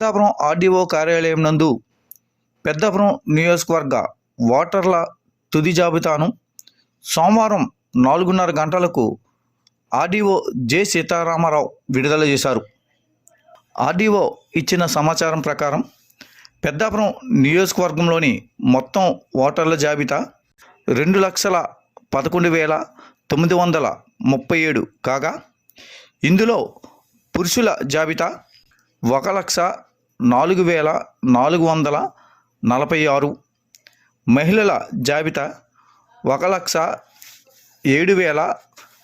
Peddapuram RDO కార్యాలయం నందు పెద్దాపురం నియోజకవర్గ ఓటర్ల తుది జాబితాను సోమవారం నాలుగున్నర గంటలకు ఆర్డీఓ జె సీతారామారావు విడుదల చేశారు. ఆర్డీఓ ఇచ్చిన సమాచారం ప్రకారం పెద్దాపురం నియోజకవర్గంలోని మొత్తం ఓటర్ల జాబితా రెండు లక్షల పదకొండు వేల తొమ్మిది వందల ముప్పై ఏడు కాగా ఇందులో పురుషుల జాబితా ఒక లక్ష నాలుగు వేల నాలుగు వందల నలభై ఆరు మహిళల జాబితా ఒక లక్ష ఏడు వేల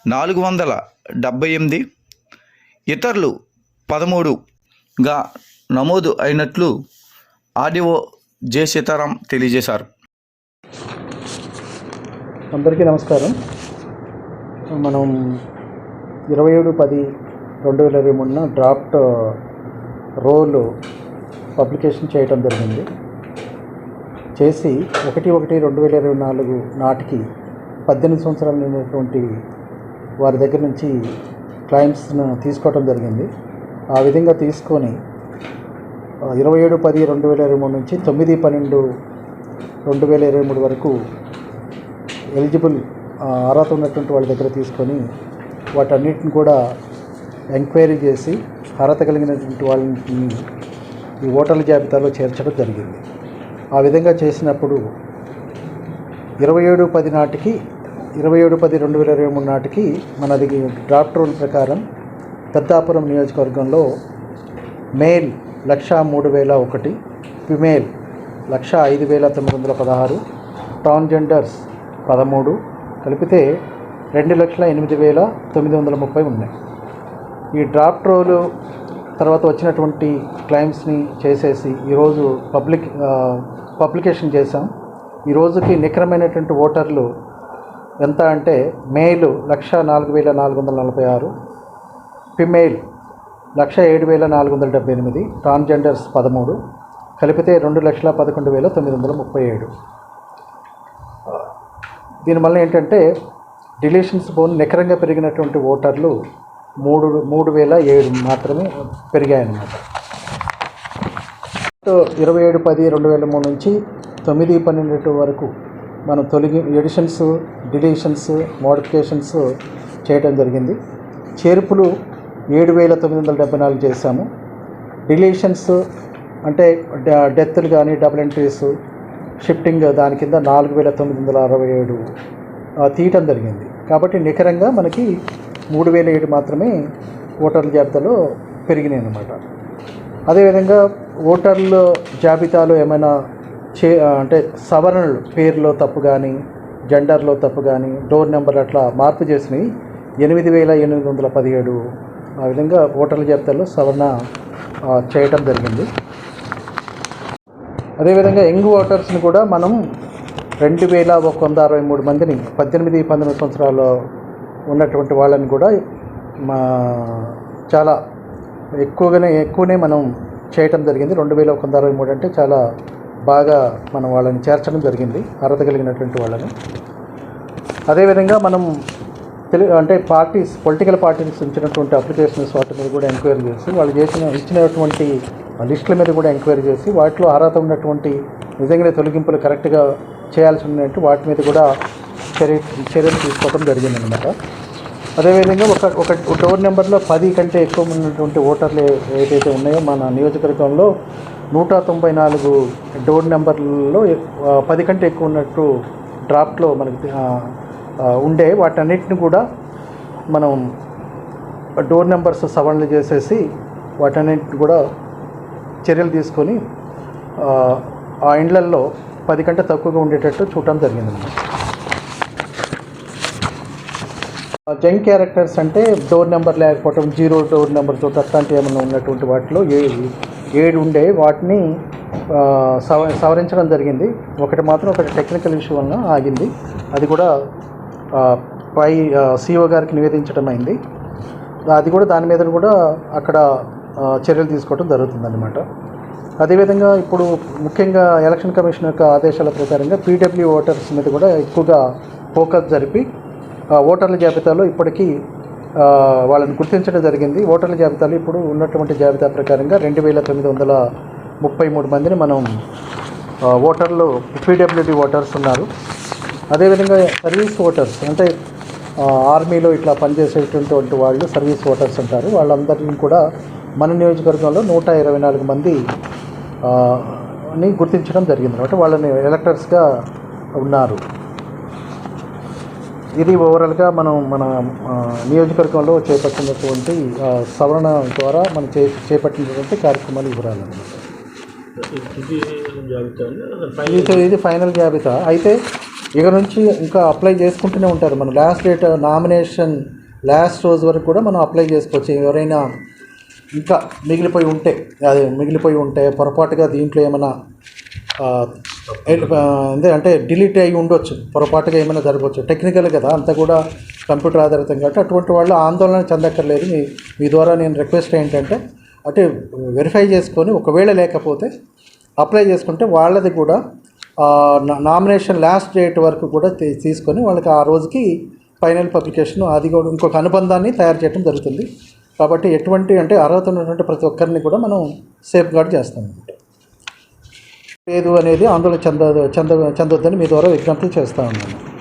నాలుగు వందల డెబ్భై ఎనిమిది ఇతరులు పదమూడుగా నమోదు అయినట్లు ఆర్డీఓ జె సీతారాం తెలియజేశారు. అందరికీ నమస్కారం. మనం ఇరవై ఏడు పది రెండు వేల ఇరవై మూడున డ్రాఫ్ట్ రోలు పబ్లికేషన్ చేయటం జరిగింది. చేసి ఒకటి ఒకటి రెండు వేల ఇరవై నాలుగు నాటికి పద్దెనిమిది సంవత్సరాలు నిండినటువంటి వారి దగ్గర నుంచి క్లైమ్స్ను తీసుకోవటం జరిగింది. ఆ విధంగా తీసుకొని ఇరవై ఏడు పది రెండు వేల ఇరవై మూడు నుంచి తొమ్మిది పన్నెండు రెండు వేల ఇరవై మూడు వరకు ఎలిజిబుల్ అర్హత ఉన్నటువంటి వాళ్ళ దగ్గర తీసుకొని వాటన్నిటిని కూడా ఎంక్వైరీ చేసి అర్హత కలిగినటువంటి వాళ్ళని ఈ ఓటర్ల జాబితాలో చేర్చడం జరిగింది. ఆ విధంగా చేసినప్పుడు ఇరవై ఏడు పది నాటికి ఇరవై ఏడు పది రెండు వేల ఇరవై మూడు నాటికి మనది డ్రాఫ్ట్ రూల్ ప్రకారం పెద్దాపురం నియోజకవర్గంలో మేల్ లక్ష మూడు వేల ఒకటి ఫిమేల్ లక్ష ఐదు వేల తొమ్మిది వందల పదహారు ట్రాన్జెండర్స్ పదమూడు కలిపితే రెండు లక్షల ఎనిమిది వేల తొమ్మిది వందల ముప్పై ఉన్నాయి. ఈ డ్రాఫ్ట్ రోలు తర్వాత వచ్చినటువంటి క్లైమ్స్ని చేసేసి ఈరోజు పబ్లిక్ పబ్లికేషన్ చేశాం. ఈ రోజుకి నికరమైనటువంటి ఓటర్లు ఎంత అంటే మేలు లక్ష నాలుగు వేల నాలుగు వందల నలభై ఆరు ఫిమేల్ లక్ష ఏడు వేల నాలుగు వందల డెబ్బై ఎనిమిది ట్రాన్స్జెండర్స్ పదమూడు కలిపితే రెండు లక్షల పదకొండు వేల తొమ్మిది వందల ముప్పై ఏడు. దీనివల్ల ఏంటంటే డిలీషన్స్ బోన్ నిఖరంగా పెరిగినటువంటి ఓటర్లు మూడు మూడు వేల ఏడు మాత్రమే పెరిగాయన్నమాట. ఇరవై ఏడు పది రెండు వేల మూడు నుంచి తొమ్మిది పన్నెండు వరకు మనం తొలగి ఎడిషన్స్ డిలీషన్స్ మోడిఫికేషన్స్ చేయడం జరిగింది. చేర్పులు ఏడు వేల తొమ్మిది వందల డెబ్బై నాలుగు చేశాము. డిలీషన్స్ అంటే డెత్లు కానీ డబుల్ ఎంట్రీస్ షిఫ్టింగ్ దాని కింద నాలుగు వేల తొమ్మిది వందల అరవై ఏడు తీయటం జరిగింది. కాబట్టి నికరంగా మనకి మూడు వేల ఏడు మాత్రమే ఓటర్ల జాబితాలో పెరిగినాయి అన్నమాట. అదేవిధంగా ఓటర్ల జాబితాలో ఏమైనా చే అంటే సవరణలు పేర్లో తప్పు కానీ జెండర్లో తప్పు కానీ డోర్ నెంబర్ అట్లా మార్పు చేసినవి ఎనిమిది వేల ఎనిమిది వందల పదిహేడు ఆ విధంగా ఓటర్ల జాబితాలో సవరణ చేయటం జరిగింది. అదేవిధంగా యంగ్ ఓటర్స్ని కూడా మనం రెండు వేల ఒక వంద అరవై మూడు మందిని పద్దెనిమిది పంతొమ్మిది సంవత్సరాలు ఉన్నటువంటి వాళ్ళని కూడా మా చాలా ఎక్కువగానే ఎక్కువనే మనం చేయటం జరిగింది. రెండు వేల ఒక వంద అరవై మూడు అంటే చాలా బాగా మనం వాళ్ళని చేర్చడం జరిగింది. అర్హత కలిగినటువంటి వాళ్ళని. అదేవిధంగా మనం తెలు అంటే పార్టీస్ పొలిటికల్ పార్టీస్ ఇచ్చినటువంటి అప్లికేషన్స్ వాటి మీద కూడా ఎంక్వైరీ చేసి వాళ్ళు చేసిన ఇచ్చినటువంటి లిస్టుల మీద కూడా ఎంక్వైరీ చేసి వాటిలో అర్హత ఉన్నటువంటి నిజంగానే తొలగింపులు కరెక్ట్గా చేయాల్సి ఉన్నట్టు వాటి మీద కూడా చర్య చర్యలు తీసుకోవడం జరిగిందనమాట అదేవిధంగా ఒక ఒక డోర్ నెంబర్లో పది కంటే ఎక్కువ ఉన్నటువంటి ఓటర్లు ఏదైతే ఉన్నాయో మన నియోజకవర్గంలో నూట తొంభై నాలుగు డోర్ నెంబర్లలో పది కంటే ఎక్కువ ఉన్నట్టు డ్రాఫ్ట్లో మనకి ఉండే వాటన్నిటిని కూడా మనం డోర్ నెంబర్స్ సవరణలు చేసేసి వాటన్నిటిని కూడా చర్యలు తీసుకొని ఆ, ఆ ఇండ్లల్లో పది కంటే తక్కువగా ఉండేటట్టు చూడటం జరిగిందన్నమాట. జంక్ క్యారెక్టర్స్ అంటే డోర్ నెంబర్ లేకపోవటం జీరో డోర్ నెంబర్ తోటి అట్లాంటివి ఏమైనా ఉన్నటువంటి వాటిలో ఏ ఏడు ఉండే వాటిని సవ సవరించడం జరిగింది. ఒకటి మాత్రం ఒకటి టెక్నికల్ ఇష్యూ వలన ఆగింది. అది కూడా పై సిఓ గారికి నివేదించడం అయింది. అది కూడా దాని మీద కూడా అక్కడ చర్యలు తీసుకోవడం జరుగుతుందన్నమాట. అదేవిధంగా ఇప్పుడు ముఖ్యంగా ఎలక్షన్ కమిషన్ యొక్క ఆదేశాల ప్రకారంగా పీడబ్ల్యూ ఓటర్స్ మీద కూడా ఎక్కువగా ఫోకస్ జరిపి ఓటర్ల జాబితాలో ఇప్పటికీ వాళ్ళని గుర్తించడం జరిగింది. ఓటర్ల జాబితాలో ఇప్పుడు ఉన్నటువంటి జాబితా ప్రకారంగా రెండు వేల తొమ్మిది వందల ముప్పై మూడు మందిని మనం ఓటర్లు పీడబ్ల్యూడి ఓటర్స్ ఉన్నారు. అదేవిధంగా సర్వీస్ ఓటర్స్ అంటే ఆర్మీలో ఇట్లా పనిచేసేటటువంటి వాళ్ళు సర్వీస్ ఓటర్స్ అంటారు వాళ్ళందరినీ కూడా మన నియోజకవర్గంలో నూట ఇరవై నాలుగు మంది ని గుర్తించడం జరిగింది. అనమాట వాళ్ళని ఎలక్టర్స్గా ఉన్నారు. ఇది ఓవరాల్గా మనం మన నియోజకవర్గంలో చేపట్టినటువంటి సవరణ ద్వారా మనం చే చేపట్టినటువంటి కార్యక్రమాలు వివరాలన్నమాట ఇది ఇది ఇది ఫైనల్ జాబితా. అయితే ఇక నుంచి ఇంకా అప్లై చేసుకుంటూనే ఉంటారు. మన లాస్ట్ డేట్ నామినేషన్ లాస్ట్ రోజు వరకు కూడా మనం అప్లై చేసుకోవచ్చు. ఎవరైనా ఇంకా మిగిలిపోయి ఉంటే అది మిగిలిపోయి ఉంటే పొరపాటుగా దీంట్లో ఏమైనా Uh, అంటే డిలీట్ అయి ఉండొచ్చు. పొరపాటుగా ఏమైనా జరగవచ్చు. టెక్నికల్ కదా అంతా కూడా కంప్యూటర్ ఆధారితం కాబట్టి అటువంటి వాళ్ళు ఆందోళన చెందక్కర్లేదు. మీ మీ ద్వారా నేను రిక్వెస్ట్ ఏంటంటే అంటే వెరిఫై చేసుకొని ఒకవేళ లేకపోతే అప్లై చేసుకుంటే వాళ్ళది కూడా నామినేషన్ లాస్ట్ డేట్ వరకు కూడా తీసుకొని వాళ్ళకి ఆ రోజుకి ఫైనల్ పబ్లికేషన్ అది కూడా ఇంకొక అనుబంధాన్ని తయారు చేయడం జరుగుతుంది. కాబట్టి ఎటువంటి అంటే అర్హత ఉన్నటువంటి ప్రతి ఒక్కరిని కూడా మనం సేఫ్ గార్డ్ చేస్తాం. లేదు అనేది ఆందోళన చెంద చెంద చెందొద్దని మీ ద్వారా విజ్ఞప్తి చేస్తా ఉన్నాను.